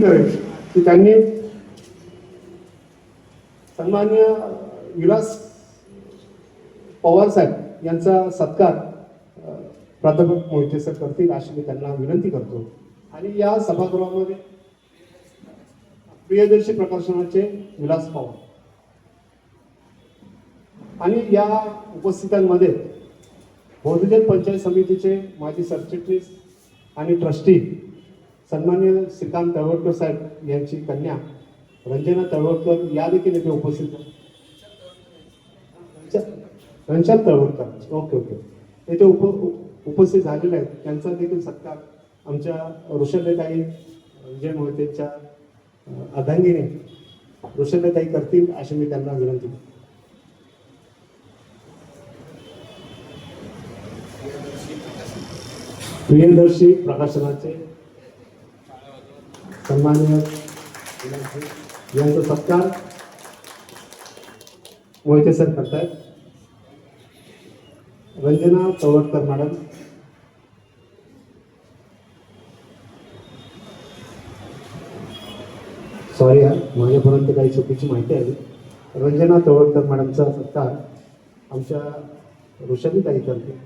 की त्यांनी सन्मान्य विलास पवार साहेब यांचा सत्कार प्राध्यापक मोहिते सर करतील अशी मी त्यांना विनंती करतो. आणि या सभागृहामध्ये प्रियदर्शी प्रकाशनाचे विलास पवार. आणि या उपस्थितांमध्ये बहुजन पंचायत समितीचे माजी सरचिटणीस आणि ट्रस्टी सन्मान्य श्रीकांत तळवडकर साहेब यांची कन्या रंजना तळवडकर या देखील इथे उपस्थित आहेत. Ghanshyam okay okay. इथे उप उपस्थित झालेले आहेत. त्यांचा देखील सत्कार आमच्या ऋषभताई विजय मोहितेच्या अं, अर्धांगिनी ऋषभताई करतील अशी मी त्यांना विनंती प्रियदर्शी प्रकाशनाचे सन्मान्य यांचा सत्कार मोहिते सर करतायत. रंजना चवडकर मॅडम. सॉरी हा माझ्यापर्यंत काही चुकीची माहिती आली. रंजना चवडकर मॅडमचा सत्कार आमच्या ऋषभीताई करते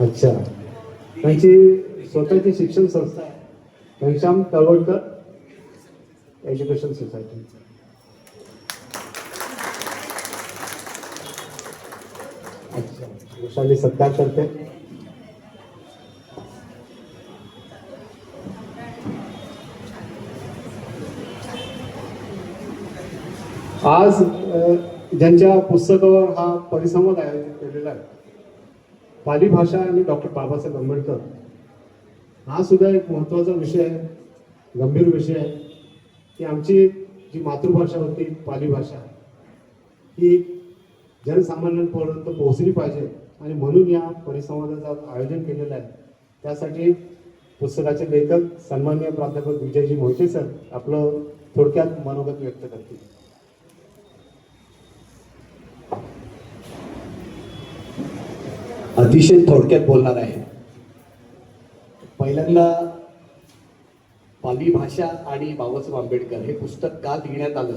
अच्छा. त्यांची स्वतःची शिक्षण संस्था आहे. Ghanshyam Talwadkar education society. अच्छा वृषाली सत्कार करते आज ज्यांच्या पुस्तकावर हा परिसंवाद आयोजित केलेला आहे पाली भाषा आणि डॉक्टर बाबासाहेब आंबेडकर हा सुद्धा एक महत्त्वाचा विषय आहे गंभीर विषय आहे. की आमची जी मातृभाषा होती पाली भाषा ही जनसामान्यांपर्यंत पोहोचली पाहिजे आणि म्हणून या परिसंवादाचं आयोजन केलेलं आहे. त्यासाठी पुस्तकाचे लेखक सन्मान्य प्राध्यापक विजयजी मोहिते सर आपलं थोडक्यात मनोगत व्यक्त करतील. अतिशय थोडक्यात बोलणार आहे पहिल्यांदा पाली भाषा आणि बाबासाहेब आंबेडकर हे पुस्तक का लिहिण्यात आलं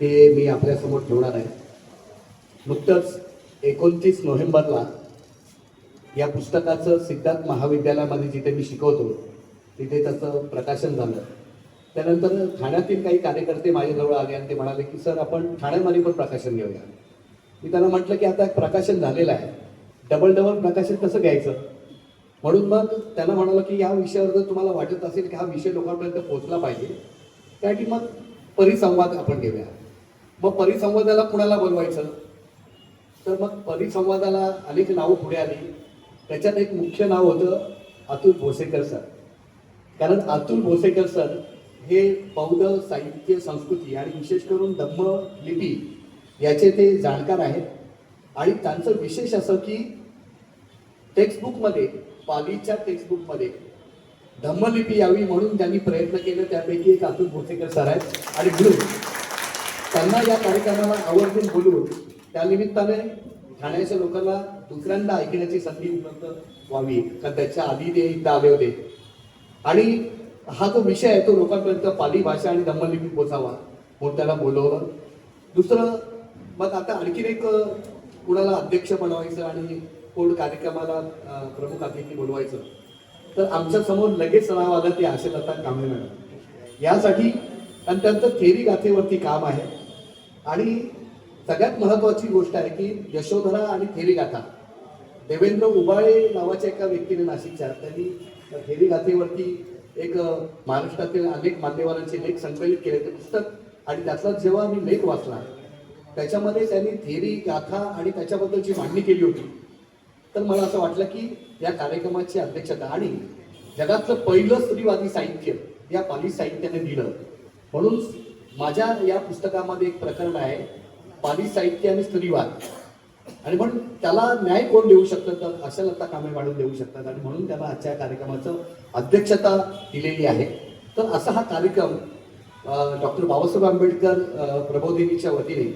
ते मी आपल्यासमोर ठेवणार आहे. नुकतंच एकोणतीस नोव्हेंबरला या पुस्तकाचं सिद्धार्थ महाविद्यालयामध्ये जिथे मी शिकवतो तिथे त्याचं प्रकाशन झालं. त्यानंतर ठाण्यातील काही कार्यकर्ते माझ्याजवळ आले आणि ते म्हणाले की सर आपण ठाण्यामध्ये पण प्रकाशन घेऊया. मी त्यांना म्हटलं की आता एक प्रकाशन झालेलं आहे. डबल डबल प्रकाशन कसं घ्यायचं? म्हणून मग त्यांना म्हणालं की या विषयावर जर तुम्हाला वाटत असेल की हा विषय लोकांपर्यंत पोहोचला पाहिजे त्यासाठी मग परिसंवाद आपण घेऊया. मग परिसंवादाला कुणाला बोलवायचं? तर मग परिसंवादाला अनेक नावं पुढे आली. त्याच्यात एक मुख्य नाव होतं अतुल भोसेकर सर. कारण अतुल भोसेकर सर हे बौद्ध साहित्य संस्कृती आणि विशेष करून धम्म लिपी याचे ते जाणकार आहेत. आणि त्यांचं विशेष असं की टेक्स्टबुकमध्ये पालीच्या टेक्स्टबुकमध्ये धम्मलिपी यावी म्हणून त्यांनी प्रयत्न केले. त्यापैकी एक अतुल भोसेकर सर आहेत. आणि म्हणून त्यांना या कार्यक्रमाला आवर्जून त्या त्यानिमित्ताने ठाण्याच्या लोकांना दुसऱ्यांदा ऐकण्याची संधी उपलब्ध व्हावी. कारण त्याच्या आधी ते एकदा आले होते. आणि हा जो विषय आहे तो लोकांपर्यंत पाली भाषा आणि धम्मलिपी पोचावा म्हणून त्याला बोलवलं. दुसरं मग आता आणखीन एक कुणाला अध्यक्ष बनवायचं आणि कोण कार्यक्रमाला प्रमुख अतिथी बोलवायचं? तर आमच्यासमोर लगेच नाव आलं ते आशेलता कांबळे मॅडम. यासाठी आणि त्यांचं थेरी गाथेवरती काम आहे. आणि सगळ्यात महत्त्वाची गोष्ट आहे की यशोधरा आणि थेरी गाथा. देवेंद्र उबाळे नावाच्या एका व्यक्तीने नाशिकच्या त्यांनी थेरी गाथेवरती एक महाराष्ट्रातील अनेक मान्यवरांचे लेख संकलित केले ते पुस्तक आणि त्यातला जेव्हा मी लेख वाचला त्याच्यामध्ये त्यांनी थेरी गाथा आणि त्याच्याबद्दलची मांडणी केली होती. तर मला असं वाटलं की या कार्यक्रमाची अध्यक्षता आणि जगातलं पहिलं स्त्रीवादी साहित्य या पाली साहित्याने दिलं. म्हणून माझ्या या पुस्तकामध्ये एक प्रकरण आहे पाली साहित्य आणि स्त्रीवाद आणि म्हणून त्याला न्याय कोण देऊ शकतं तर अशा लता कामे वाढून देऊ शकतात आणि म्हणून त्याला आजच्या कार्यक्रमाचं अध्यक्षता दिलेली आहे. तर असा हा कार्यक्रम डॉक्टर बाबासाहेब आंबेडकर प्रबोधिनीच्या वतीने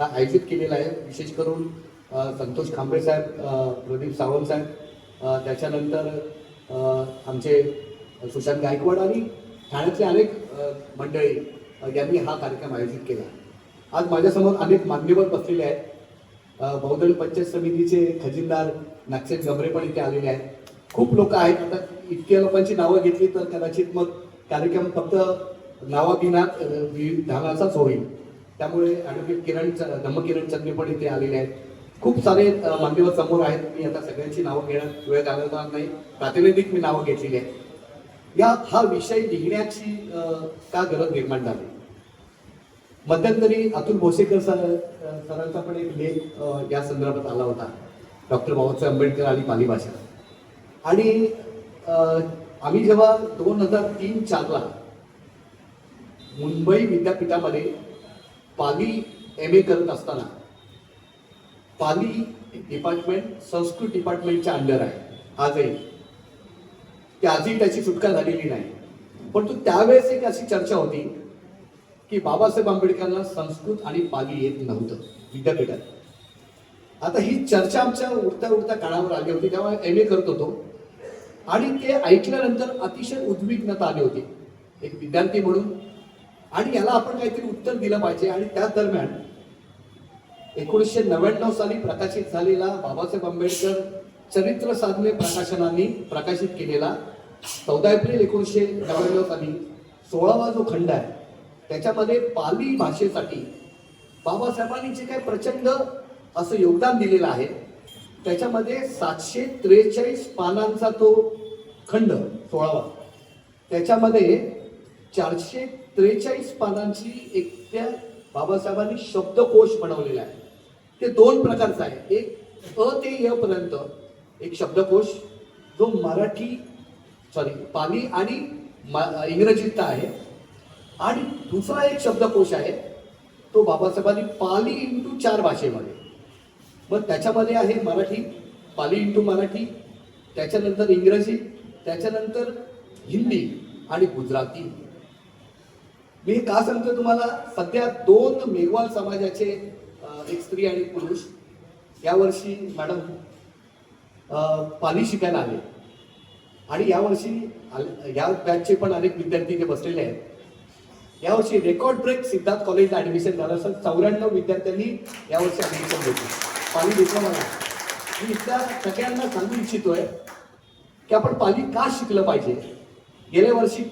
हा आयोजित केलेला आहे. विशेष करून संतोष खांबे साहेब प्रदीप सावंत साहेब त्याच्यानंतर आमचे सुशांत गायकवाड आणि ठाण्यातले अनेक मंडळी यांनी हा कार्यक्रम आयोजित केला. आज माझ्यासमोर अनेक मान्यवर बसलेले आहेत. बहुदल पंचायत समितीचे खजिनदार नागसेन गमरे पण इथे आलेले आहेत. खूप लोक आहेत. आता इतक्या लोकांची नावं घेतली तर कदाचित मग कार्यक्रम फक्त नावाबिनात विधानाचाच होईल. त्यामुळे ॲडव्होकेट किरण च- धम्मकिरण चंद्रे पण इथे आलेले आहेत. खूप सारे मान्यवर समोर आहेत. मी आता सगळ्यांची नावं घेण्यात वेळ घालवणार नाही. प्रातिनिधिक मी नावं घेतलेली आहेत. या हा विषय लिहिण्याची का गरज निर्माण झाली? मध्यंतरी अतुल भोसेकर सर सरांचा पण एक लेख या संदर्भात आला होता. डॉक्टर बाबासाहेब आंबेडकर आणि पाली भाषा. आणि आम्ही जेव्हा दोन हजार तीन चारला मुंबई विद्यापीठामध्ये पाली एम ए करत असताना पाली डिपार्टमेंट संस्कृत डिपार्टमेंटच्या अंडर आहे. आजही ते आजही त्याची सुटका झालेली नाही. परंतु त्यावेळेस एक अशी चर्चा होती की बाबासाहेब आंबेडकरांना संस्कृत आणि पाली येत नव्हतं विद्यापीठात. आता ही चर्चा आमच्या उडता उडता काळावर आली होती तेव्हा एम ए करत होतो. आणि ते ऐकल्यानंतर अतिशय उद्विग्नता आली होती. एक विद्यार्थी म्हणून. आणि याला आपण काहीतरी उत्तर दिलं पाहिजे आणि त्याच दरम्यान एकोणीसशे नव्याण्णव साली प्रकाशित झालेला बाबासाहेब आंबेडकर चरित्र साधने प्रकाशनांनी प्रकाशित केलेला चौदा एप्रिल एकोणीसशे नव्याण्णव साली सोळावा जो खंड आहे त्याच्यामध्ये पाली भाषेसाठी बाबासाहेबांनी जे काही प्रचंड असं योगदान दिलेलं आहे त्याच्यामध्ये सातशे त्रेचाळीस पानांचा तो खंड सोळावा. त्याच्यामध्ये चारशे त्रेचाळीस पानांची एक त्या बाबासाहेबांनी शब्दकोश बनवलेला आहे. ते दोन प्रकारचं आहे. एक अ ते य पर्यंत एक शब्दकोश जो मराठी सॉरी पाली आणि मा- आहे. आणि दुसरा एक शब्दकोश आहे तो बाबासाहेबांनी पाली इंटू चार भाषेमध्ये. मग त्याच्यामध्ये आहे मराठी पाली इंटू मराठी त्याच्यानंतर इंग्रजी त्याच्यानंतर हिंदी आणि गुजराती. मी का सांगतो तुम्हाला? सध्या दोन मेघवाल समाजाचे एक स्त्री आणि पुरुष. यावर्षी मॅडम पाली शिकायला आले. आणि यावर्षी या बॅचचे पण अनेक विद्यार्थी इथे बसलेले आहेत. यावर्षी रेकॉर्ड ब्रेक सिद्धार्थ कॉलेजला ऍडमिशन झालं. असं चौऱ्याण्णव विद्यार्थ्यांनी यावर्षी ऍडमिशन घेतली. पाली डिप्लोमाला मी इथल्या सगळ्यांना सांगू इच्छितोय की आपण पाली का शिकलं पाहिजे? गेल्या वर्षी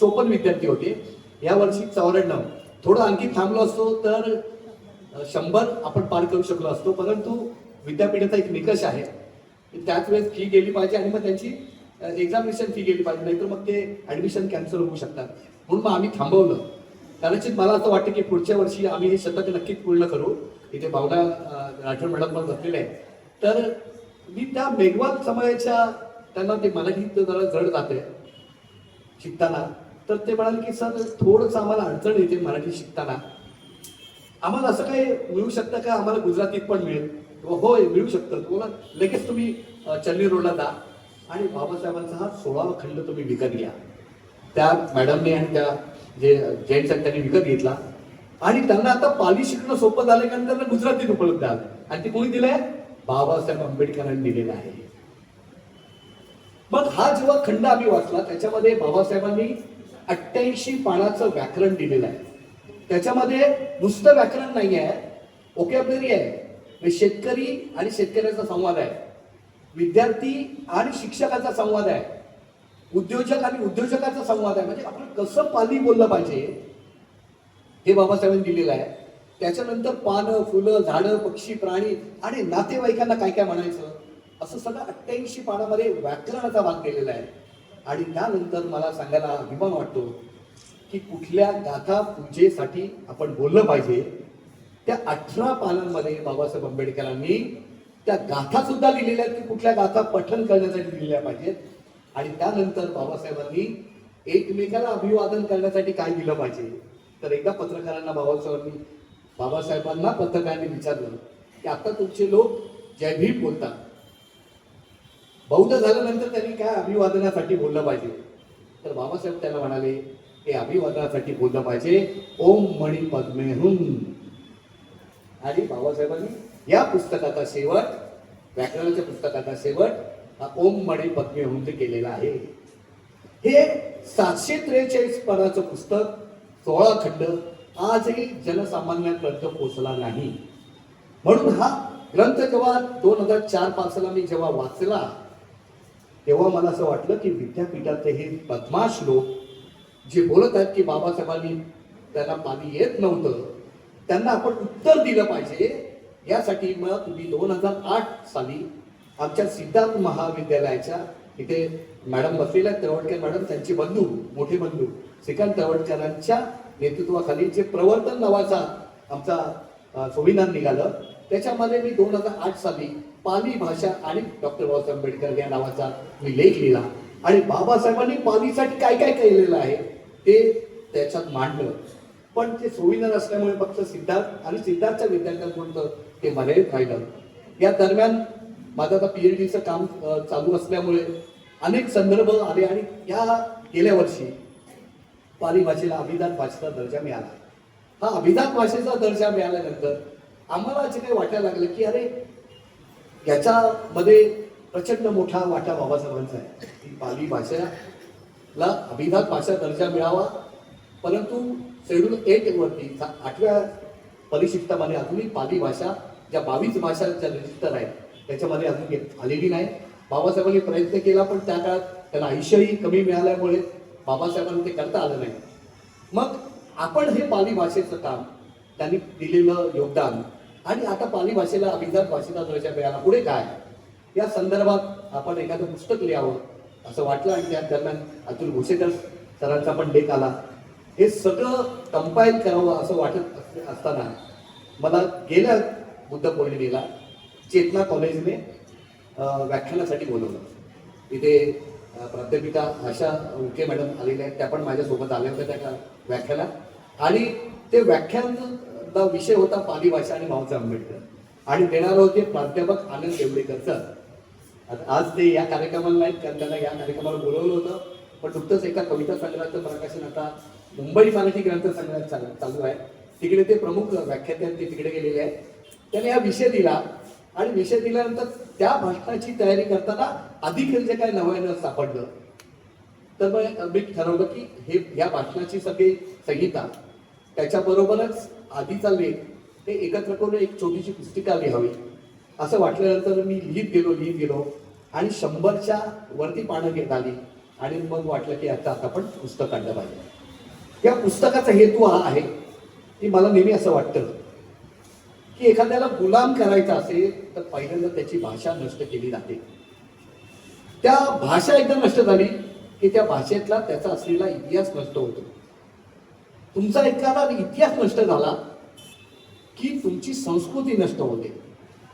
चोपन्न विद्यार्थी होते. या वर्षी चौऱ्याण्णव. थोडं आणखी थांबलो असतो तर शंभर आपण पार करू शकलो असतो. परंतु विद्यापीठाचा एक निकष आहे. की त्याच वेळेस फी गेली पाहिजे आणि मग त्यांची एक्झामिनेशन फी गेली पाहिजे. नाहीतर मग ते ॲडमिशन कॅन्सल होऊ शकतात. म्हणून मग आम्ही थांबवलं. कदाचित मला असं वाटतं की पुढच्या वर्षी आम्ही हे शतक नक्कीच पूर्ण करू. इथे भावना राठोड मॅडम पण बसलेले आहेत. तर मी त्या मेघवाल समाजाच्या त्यांना ते मराठीत जरा जड जाते शिकताना. तर ते म्हणाले की सर थोडंसं आम्हाला अडचण येते मराठी शिकताना. आम्हाला असं काही मिळू शकतं का? आम्हाला गुजरातीत पण मिळेल. किंवा होय मिळू शकतं. तुम्हाला लगेच तुम्ही चन्नी रोडला जा. आणि बाबासाहेबांचा हा सोळावा खंड तुम्ही विकत घ्या. त्या मॅडमने आणि त्या जे जेंट्स आहेत त्यांनी विकत घेतला. आणि त्यांना आता पाली शिकणं सोपं झालं कारण त्यांना गुजरातीत उपलब्ध आलं आणि ते कोणी दिलंय? बाबासाहेब आंबेडकरांनी दिलेलं आहे. मग हा जेव्हा खंड आम्ही वाचला त्याच्यामध्ये बाबासाहेबांनी अठ्ठ्याऐंशी पानाचं व्याकरण दिलेलं आहे. त्याच्यामध्ये नुसतं व्याकरण नाही आहे. ओकॅबलरी आहे शेतकरी आणि शेतकऱ्याचा संवाद आहे. विद्यार्थी आणि शिक्षकाचा संवाद आहे. उद्योजक आणि उद्योजकाचा संवाद आहे. म्हणजे आपण कसं पाली बोललं पाहिजे हे बाबासाहेबांनी दिलेलं आहे. त्याच्यानंतर पानं फुलं झाडं पक्षी प्राणी आणि नातेवाईकांना काय काय म्हणायचं? असं सगळं अठ्ठ्याऐंशी पानामध्ये व्याकरणाचा भाग केलेला आहे. आणि त्यानंतर मला सांगायला अभिमान वाटतो की कुठल्या गाथा पूजेसाठी आपण बोललं पाहिजे त्या अठरा पानांमध्ये बाबासाहेब आंबेडकरांनी त्या गाथा सुद्धा लिहिलेल्या आहेत की कुठल्या गाथा पठन करण्यासाठी लिहिल्या पाहिजेत. आणि त्यानंतर बाबासाहेबांनी एकमेकाला अभिवादन करण्यासाठी काय दिलं पाहिजे? तर एकदा पत्रकारांना बाबासाहेबांनी बाबासाहेबांना पत्रकारांनी विचारलं की आता तुमचे लोक जय भीम बोलतात. बौद्ध झाल्यानंतर त्यांनी काय अभिवादनासाठी बोललं पाहिजे? तर बाबासाहेब त्यांना म्हणाले हे अभिवादनासाठी बोललं पाहिजे. ओम मणी पद्मेहून आणि बाबासाहेबांनी या पुस्तकाचा शेवट व्याकरणाच्या पुस्तकाचा शेवट हा ओम मणी पद्मे होऊन ते आहे. हे सातशे त्रेचाळीस पदाचं पुस्तक सोळा खंड आजही जनसामान्यांपर्यंत पोहोचला नाही. म्हणून हा ग्रंथ जेव्हा दोन हजार चार पाचला मी जेव्हा वाचला तेव्हा मला असं वाटलं की विद्यापीठाचे हे बदमाश लोक जे बोलत आहेत की बाबासाहेबांनी त्यांना पाणी येत नव्हतं त्यांना आपण उत्तर दिलं पाहिजे. यासाठी मग तुम्ही दोन हजार आठ साली आमच्या सिद्धार्थ महाविद्यालयाच्या इथे मॅडम बसलेल्या आहेत, तळवटकर मॅडम त्यांचे बंधू मोठे बंधू श्रीकांत तळवटकरांच्या नेतृत्वाखाली जे प्रवर्तन नावाचा आमचा संविधान निघालं. त्याच्यामध्ये मी दोन हजार आठ साली पाली भाषा आणि डॉक्टर बाबासाहेब आंबेडकर या नावाचा मी लेख लिहिला. आणि बाबासाहेबांनी पालीसाठी काय काय केलेलं आहे ते त्याच्यात मांडलं. पण ते संविधान असल्यामुळे फक्त सिद्धार्थ आणि सिद्धार्थच्या विद्यार्थ्यांपुरतं ते मर्यादित राहिलं या दरम्यान माझं आता पीएचडीचं काम चालू असल्यामुळे अनेक संदर्भ आले आणि या गेल्या वर्षी पाली भाषेला अभिजात भाषेचा दर्जा मिळाला. हा अभिजात भाषेचा दर्जा मिळाल्यानंतर आम्हाला असे काही वाटायला लागलं की अरे याच्यामध्ये प्रचंड मोठा वाटा बाबासाहेबांचा आहे. की पाली भाषेला अभिजात भाषा दर्जा मिळावा. परंतु शेड्यूल एट वरती आठव्या परिशिष्टामध्ये अजूनही पाली भाषा ज्या बावीस भाषांच्या रजिस्टर आहेत त्याच्यामध्ये अजून आलेली नाही. बाबासाहेबांनी प्रयत्न केला पण त्या काळात त्यांना आयुष्यही कमी मिळाल्यामुळे बाबासाहेबांना ते करता आलं नाही. मग आपण हे पाली भाषेचं काम त्यांनी दिलेलं योगदान आणि आता पाली भाषेला अभिजात भाषेचा दर्जा मिळाला. पुढे काय? या संदर्भात आपण एखादं पुस्तक लिहावं असं वाटलं आणि त्या दरम्यान अतुल भुसेकर सरांचा पण लेख आला. हे सगळं कंपाईल करावं असं वाटत अस- असताना मला गेल्या बुद्ध पौर्णिमेला चेतना कॉलेजने व्याख्यानासाठी बोलवलं. तिथे प्राध्यापिका आशा उके मॅडम आलेल्या आहेत. त्या पण माझ्यासोबत आल्या होत्या त्या व्याख्यानात. आणि ते व्याख्यानचा विषय होता पाली भाषा आणि बाबासाहेब आंबेडकर. आणि देणार होते प्राध्यापक आनंद देवडेकर सर. आता आज ते या कार्यक्रमाला नाहीत कारण त्यांना या कार्यक्रमाला बोलवलं होतं. पण नुकतंच एका कविता संग्रहाचं प्रकाशन आता मुंबई मराठी ग्रंथ संग्रहात चाल- चालू आहे. तिकडे ते प्रमुख व्याख्याते आहेत ते तिकडे गेलेले आहेत. त्याने हा विषय दिला आणि विषय दिल्यानंतर त्या भाषणाची तयारी करताना अधिक जे काय नव्यानं सापडलं तर मग मी ठरवलं की हे या भाषणाची सगळी संहिता त्याच्याबरोबरच आधीचा लेख हे एकत्र करून एक छोटीशी पुस्तिका लिहावी. असं वाटल्यानंतर मी लिहित गेलो लिहित गेलो. आणि शंभरच्या वरती पानं घेत आली आणि मग वाटलं की आता आता आपण पुस्तक काढलं पाहिजे. या पुस्तकाचा हेतू हा आहे की मला नेहमी असं वाटतं की एखाद्याला गुलाम करायचा असेल तर पहिल्यांदा त्याची भाषा नष्ट केली जाते. त्या भाषा एकदा नष्ट झाली की त्या भाषेतला त्याचा असलेला इतिहास नष्ट होतो. तुमचा एखादा इतिहास नष्ट झाला की तुमची संस्कृती नष्ट होते.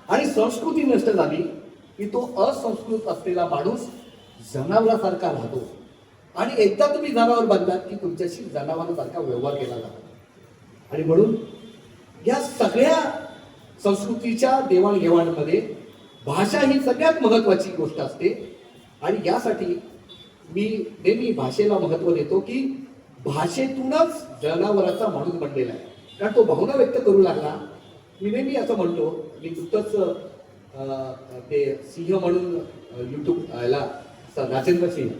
आणि संस्कृती नष्ट झाली की तो असंस्कृत असलेला माणूस जनावरासारखा राहतो. आणि एकदा तुम्ही जनावर बांधलात की तुमच्याशी जनावरासारखा व्यवहार केला जातो. आणि म्हणून या सगळ्या संस्कृतीच्या देवाणघेवाणमध्ये भाषा ही सगळ्यात महत्त्वाची गोष्ट असते. आणि यासाठी मी नेहमी भाषेला महत्त्व देतो की भाषेतूनच जनावराचा माणूस बनलेला आहे. कारण तो भावना व्यक्त करू लागला. मी नेहमी असं म्हणतो मी नुकतंच ते सिंह म्हणून युट्यूब याला राजेंद्र सिंह.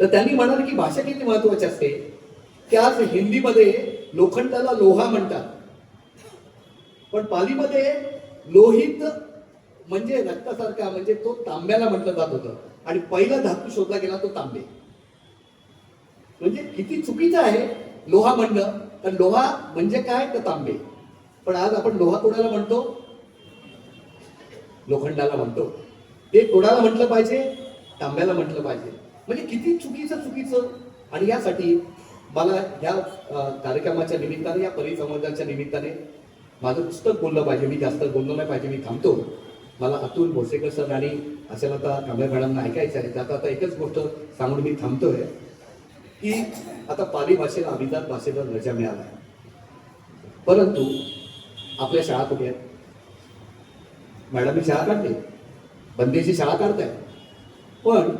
तर त्यांनी म्हणाले की भाषा किती महत्वाची असते? की आज हिंदीमध्ये लोखंडाला लोहा म्हणतात. पण पालीमध्ये लोहित म्हणजे रक्तासारखा म्हणजे तो तांब्याला म्हटलं जात होतं. आणि पहिला धातू शोधला गेला तो तांबे. म्हणजे किती चुकीचं आहे लोहा म्हणणं. तर लोहा म्हणजे काय? तर तांबे. पण आज आपण लोहा कोणाला म्हणतो? लोखंडाला म्हणतो. ते कोणाला म्हटलं पाहिजे? तांब्याला म्हटलं पाहिजे. म्हणजे किती चुकीचं चुकीचं. आणि यासाठी मला या कार्यक्रमाच्या निमित्ताने या परिसंवादाच्या निमित्ताने माझं पुस्तक बोललं पाहिजे. मी जास्त बोललो नाही पाहिजे मी थांबतो. मला अतुल भोसेकर सर आणि आशालता कांबळे मॅडमना ऐकायचं आहे. त्यात आता एकच गोष्ट सांगून मी थांबतोय की आता पाली भाषेला अभिजात भाषेचा दर्जा मिळाला आहे. परंतु आपल्या शाळा कुठे आहेत? मॅडमनी शाळा काढते. बंदीची शाळा काढताय. पण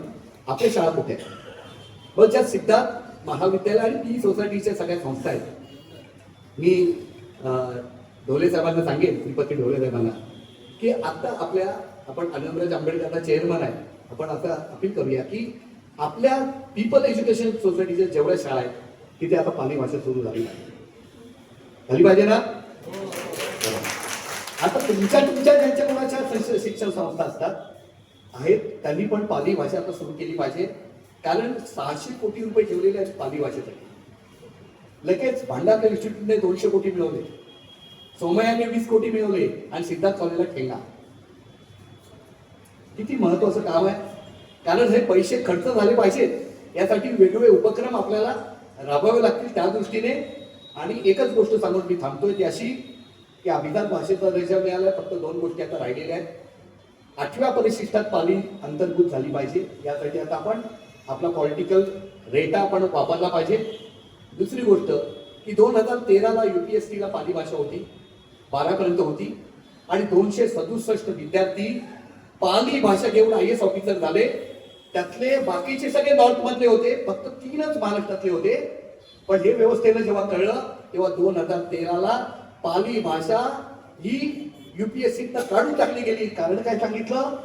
आपल्या शाळा कुठे आहे? मग ज्या सिद्धार्थ महाविद्यालय आणि टी सोसायटीच्या सगळ्या संस्था आहेत. मी ढोले साहेबांना सांगेन श्रीपती ढोले साहेबांना की आता आपल्या आपण आनंदराज आंबेडकरला चेअरमन आहे. आपण आता अपील करूया की आपल्या पीपल एज्युकेशन सोसायटीच्या जेवढ्या शाळा आहेत तिथे आता पाणी भाषा सुरू झाली झाली पाहिजे ना? आता तुमच्या तुमच्या ज्यांच्या कोणाच्या शिक्षण संस्था असतात आहेत त्यांनी पण पाली भाषा आता सुरू केली पाहिजे. कारण सहाशे कोटी रुपये ठेवलेले आहेत पाली भाषेसाठी. लगेच भांडारकर इन्स्टिट्यूटने दोनशे कोटी मिळवले. सोमयाने वीस कोटी मिळवले आणि सिद्धार्थ कॉलेजला ठेंगा. किती महत्वाचं काम आहे. कारण हे पैसे खर्च झाले पाहिजेत यासाठी वेगवेगळे उपक्रम आपल्याला राबवावे लागतील त्या दृष्टीने. आणि एकच गोष्ट सांगून मी थांबतोय ती अशी की अभिजात भाषेचा दर्जा मिळाला फक्त दोन गोष्टी आता राहिलेल्या आहेत. आठव्या परिशिष्टात पाली अंतर्भूत झाली पाहिजे. यासाठी आता आपण आपला पॉलिटिकल रेटा आपण वापरला पाहिजे. दुसरी गोष्ट की दोन हजार तेराला यू पी एस सीला पाली भाषा होती बारापर्यंत होती आणि दोनशे सदुसष्ट विद्यार्थी पाली भाषा घेऊन आय एस ऑफिसर झाले. त्यातले बाकीचे सगळे नॉर्थमधले होते फक्त तीनच महाराष्ट्रातले होते. पण हे व्यवस्थेनं जेव्हा कळलं तेव्हा दोन हजार तेराला पाली भाषा ही युपीएससी काढून टाकली गेली. कारण काय सांगितलं?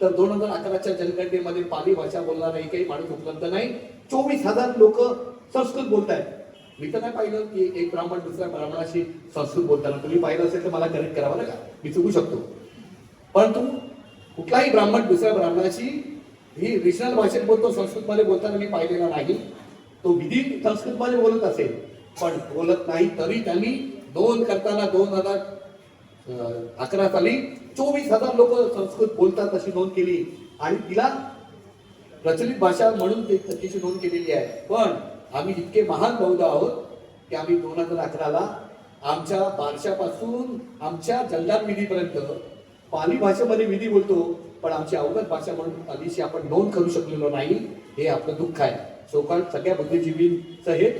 तर दोन हजार अकराच्या जनगणनेमध्ये पाली भाषा बोलणारा काही माणूस उपलब्ध नाही. चोवीस हजार लोक संस्कृत बोलत आहेत मी तर नाही पाहिलं की एक ब्राह्मण दुसऱ्या ब्राह्मणाशी संस्कृत बोलताना तुम्ही पाहिलं असेल तर मला करेक्ट करावं बरं का मी चुकू शकतो. परंतु कुठलाही ब्राह्मण दुसऱ्या ब्राह्मणाशी ही रिजनल भाषेत बोलतो संस्कृतमध्ये बोलताना मी पाहिलेला नाही. तो विधी संस्कृतमध्ये बोलत असेल. पण बोलत नाही तरी त्यांनी दोन करताना दोन हजार अकरा साली चोवीस हजार लोक संस्कृत बोलतात अशी नोंद केली. आणि तिला प्रचलित भाषा म्हणून ते त्याची नोंद केलेली आहे. पण आम्ही इतके महान बौद्ध आहोत की आम्ही दोन हजार अकराला आमच्या बारशापासून आमच्या जंगलात विधीपर्यंत पाली भाषेमध्ये विधी बोलतो पण आमची अवगत भाषा म्हणून पालीशी आपण नोंद करू शकलेलो नाही हे आपलं दुःख आहे. सोकाळ सगळ्या बुद्धिजीवींचं हे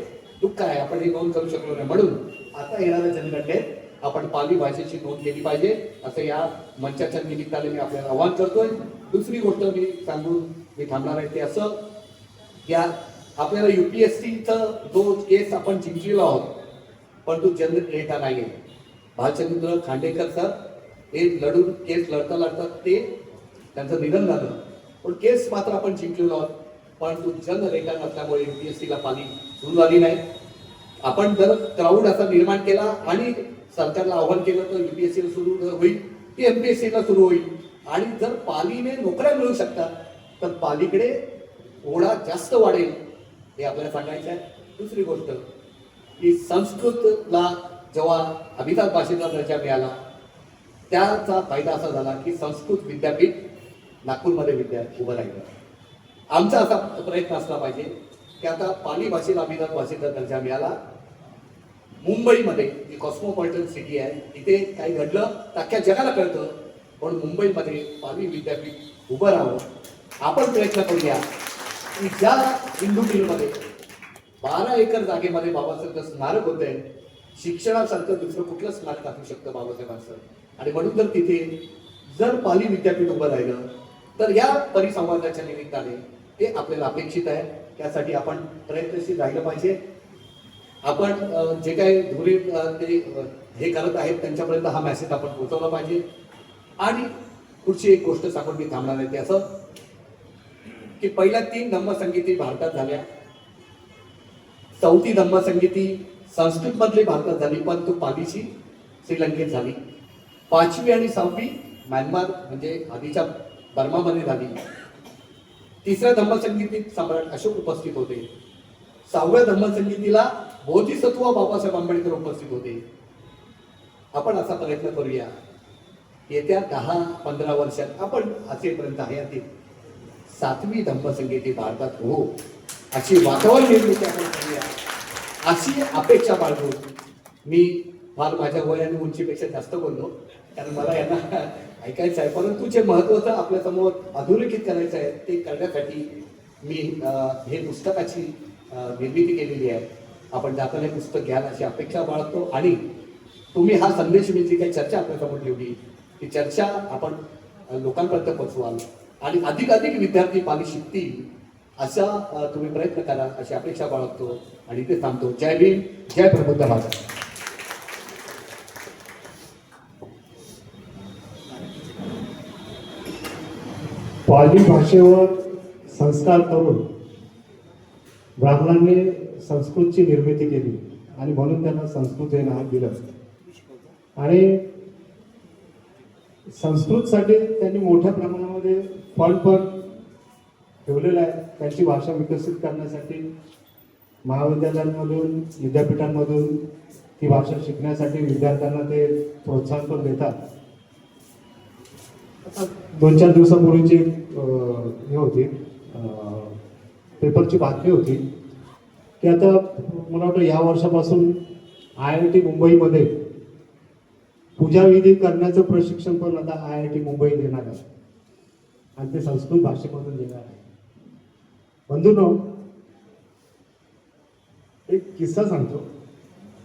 दुःख आहे. आपण हे नोंद करू शकलो नाही. म्हणून आता येणाऱ्या जनगणनेत आपण पाली भाषेची नोंद केली पाहिजे. असं या मंचाच्या निमित्ताने मी आपल्याला आवाहन करतोय. दुसरी गोष्ट मी सांगून मी थांबणार आहे ते असं या आपल्याला युपीएससीचा जो केस आपण जिंकलेला आहोत. पण तो जनरल डेटा नाही भालचंद्र खांडेकर सर हे लढून केस लढता लढता ते त्यांचं निधन झालं. पण केस मात्र आपण जिंकलेलो आहोत. पण तो जन नसल्यामुळे युपीएससीला पाणी सुरू झाली नाही. आपण जर क्राऊड असा निर्माण केला आणि सरकारला आव्हान केलं तर युपीएससीला सुरू होईल ती एमपीएससीला सुरू होईल. आणि जर पालीने नोकऱ्या मिळू शकतात तर पालीकडे ओढा जास्त वाढेल हे आपल्याला सांगायचं आहे. दुसरी गोष्ट की संस्कृतला जेव्हा अभिजात भाषेचा दर्जा मिळाला त्याचा फायदा असा झाला की संस्कृत विद्यापीठ नागपूरमध्ये विद्या उभं राहिलं. आमचा असा प्रयत्न असला पाहिजे की आता पाली भाषेला अभिजात भाषेचा दर्जा मिळाला. मुंबईमध्ये जी कॉस्मोपॉलिटन सिटी आहे तिथे काही घडलं तर अख्ख्या जगाला कळतं. पण मुंबईमध्ये पालवी विद्यापीठ उभं राहावं. आपण प्रयत्न करूया की ज्या हिंदू मिलमध्ये बारा एकर जागेमध्ये बाबासाहेबचं स्मारक होत आहे शिक्षणासारखं दुसरं कुठलं स्मारक असू शकतं बाबासाहेबांचं? आणि म्हणून जर तिथे जर पाली विद्यापीठ उभं राहिलं तर या परिसंवादाच्या निमित्ताने ते आपल्याला अपेक्षित आहे. त्यासाठी आपण प्रयत्नशील राहिलं पाहिजे. आपण जे काही धुरी ते हे करत आहेत त्यांच्यापर्यंत हा मेसेज आपण पोहोचवला पाहिजे. आणि पुढची एक गोष्ट सांगून मी थांबणार आहे ते असं की पहिल्या तीन धम्मसंगीती भारतात झाल्या. चौथी धम्मसंगीती संस्कृतमधली भारतात झाली पण तो पालीची श्रीलंकेत झाली. पाचवी आणि सहावी म्यानमार म्हणजे आधीच्या बर्मामध्ये झाली. तिसऱ्या धम्मसंगीतीत सम्राट अशोक उपस्थित होते. सहाव्या धम्मसंगीतीला बोधिसत्व बाबासाहेब आंबेडकर उपस्थित होते. आपण असा प्रयत्न करूया. येत्या दहा पंधरा वर्षात आपण असेपर्यंत हयातील सातवी धम्मसंगीती भारतात हो अशी वातावरण निर्मिती आपण करूया. अशी अपेक्षा बाळगू मी फार माझ्या वय आणि उंचीपेक्षा जास्त बोललो. कारण मला यांना ऐकायचं आहे. परंतु जे महत्वाचं आपल्यासमोर अधोरेखित करायचं आहे ते करण्यासाठी मी हे पुस्तकाची निर्मिती केलेली आहे. आपण जाताना हे पुस्तक घ्याल अशी अपेक्षा बाळगतो. आणि तुम्ही हा संदेश मी जी काही चर्चा आपल्यासमोर ठेवली ती चर्चा आपण लोकांपर्यंत पोचवाल आणि अधिक अधिक विद्यार्थी पाणी शिकतील असा तुम्ही प्रयत्न करा अशी अपेक्षा बाळगतो. आणि इथे थांबतो. जय भीम जय प्रबुद्ध भारत. पाली भाषेवर संस्कार करून ब्राह्मणांनी संस्कृतची निर्मिती केली आणि म्हणून त्यांना संस्कृत हे नाव दिलं. आणि संस्कृतसाठी त्यांनी मोठ्या प्रमाणामध्ये फंड पण ठेवलेलं आहे. त्यांची भाषा विकसित करण्यासाठी महाविद्यालयांमधून विद्यापीठांमधून ती भाषा शिकण्यासाठी विद्यार्थ्यांना ते प्रोत्साहन पण देतात. दोन चार दिवसापूर्वीची हे होती. पेपरची बातमी होती. की आता मला वाटतं या वर्षापासून आय आय टी मुंबईमध्ये पूजाविधी करण्याचं प्रशिक्षण पण आता आय आय टी मुंबई देणार आहे. आणि ते संस्कृत भाषेमधून देणार आहे. बंधूनो एक किस्सा सांगतो.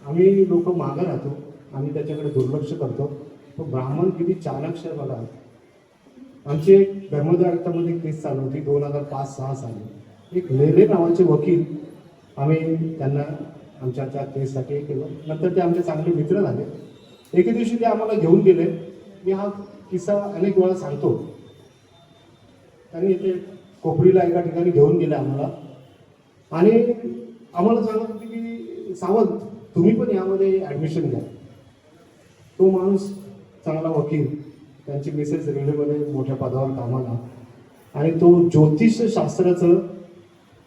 आम्ही लोक मागं राहतो आम्ही त्याच्याकडे दुर्लक्ष करतो. तो ब्राह्मण किती चाणक्ष बघा. आमची एक धर्मदार्थामध्ये केस चालू होती दोन हजार पाच सहा साली. एक लेले नावाचे वकील आम्ही त्यांना आमच्या त्या केससाठी केलं नंतर ते आमचे चांगले मित्र झाले. एके दिवशी ते आम्हाला घेऊन गेले. मी हा किस्सा अनेक वेळा सांगतो. त्यांनी इथे कोपरीला एका ठिकाणी घेऊन गेले आम्हाला. आणि आम्हाला सांगत होते की सावंत तुम्ही पण यामध्ये ॲडमिशन घ्या. तो माणूस चांगला वकील. त्यांची मिसेस रेल्वेमध्ये मोठ्या पदावर कामाला. आणि तो ज्योतिषशास्त्राचं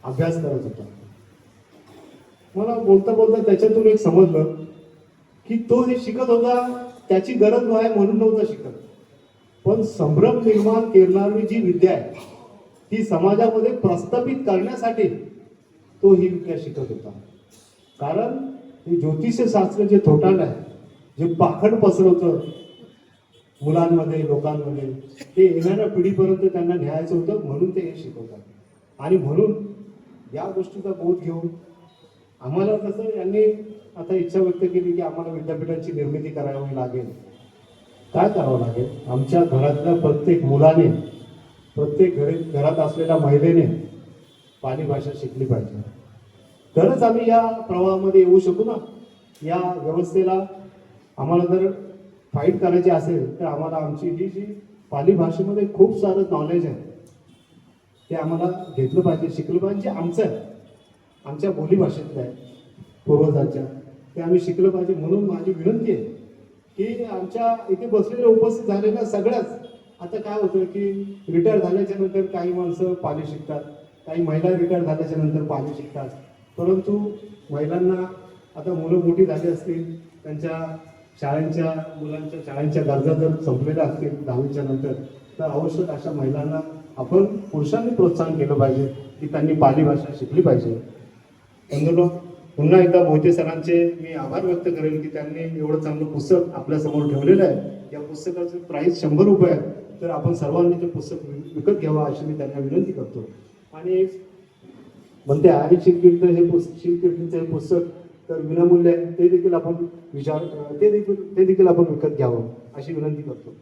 अभ्यास करत होता. मला बोलता बोलता त्याच्यातून एक समजलं की तो हे शिकत होता त्याची गरज आहे म्हणून नव्हता शिकत. पण संभ्रम निर्माण करणारी जी विद्या आहे ती समाजामध्ये प्रस्थापित करण्यासाठी तो ही विद्या शिकत होता. कारण हे ज्योतिषशास्त्र जे थोटांड आहे. जे पाखड पसरवतं मुलांमध्ये लोकांमध्ये ते येणाऱ्या पिढीपर्यंत त्यांना न्यायचं होतं म्हणून ते हे शिकवतात. आणि म्हणून या गोष्टीचा बोध घेऊन आम्हाला कसं यांनी आता इच्छा व्यक्त केली की आम्हाला विद्यापीठाची निर्मिती करावी लागेल. काय करावं लागेल? आमच्या घरातल्या प्रत्येक मुलाने प्रत्येक घरी घरात असलेल्या महिलेने पाली भाषा शिकली पाहिजे. तरच आम्ही या प्रवाहामध्ये येऊ शकू ना? या व्यवस्थेला आम्हाला जर फाईट करायची असेल तर आम्हाला आमची ही जी पाली भाषेमध्ये खूप सारं नॉलेज आहे. हे आम्हाला घेतलं पाहिजे शिकलं पाहिजे. आमचं आहे आमच्या बोलीभाषेतलं आहे पूर्वजांच्या ते आम्ही शिकलं पाहिजे. म्हणून माझी विनंती आहे की आमच्या इथे बसलेल्या उपस्थित झालेल्या सगळ्याच आता काय होतं की रिटायर झाल्याच्यानंतर काही माणसं पाली शिकतात काही महिला रिटायर झाल्याच्यानंतर पाली शिकतात. परंतु महिलांना आता मुलं मोठी झाली असतील त्यांच्या शाळांच्या मुलांच्या शाळांच्या गरजा जर संपलेल्या असतील दहावीच्या नंतर तर आवश्यक अशा महिलांना आपण पुरुषांनी प्रोत्साहन केलं पाहिजे की त्यांनी पाली भाषा शिकली पाहिजे. बंधूंनो पुन्हा एकदा मोहिते सरांचे मी आभार व्यक्त करेन की त्यांनी एवढं चांगलं पुस्तक आपल्यासमोर ठेवलेलं आहे. या पुस्तकाचं प्राईस शंभर रुपये आहे. तर आपण सर्वांनी ते पुस्तक विकत घ्यावं अशी मी त्यांना विनंती करतो. आणि म्हणते आणि शिवकीर्तन हे पुस्तक शिवकीर्तनचं हे पुस्तक तर विनामूल्य आहे. ते देखील आपण विचार ते देखील ते देखील आपण विकत घ्यावं अशी विनंती करतो.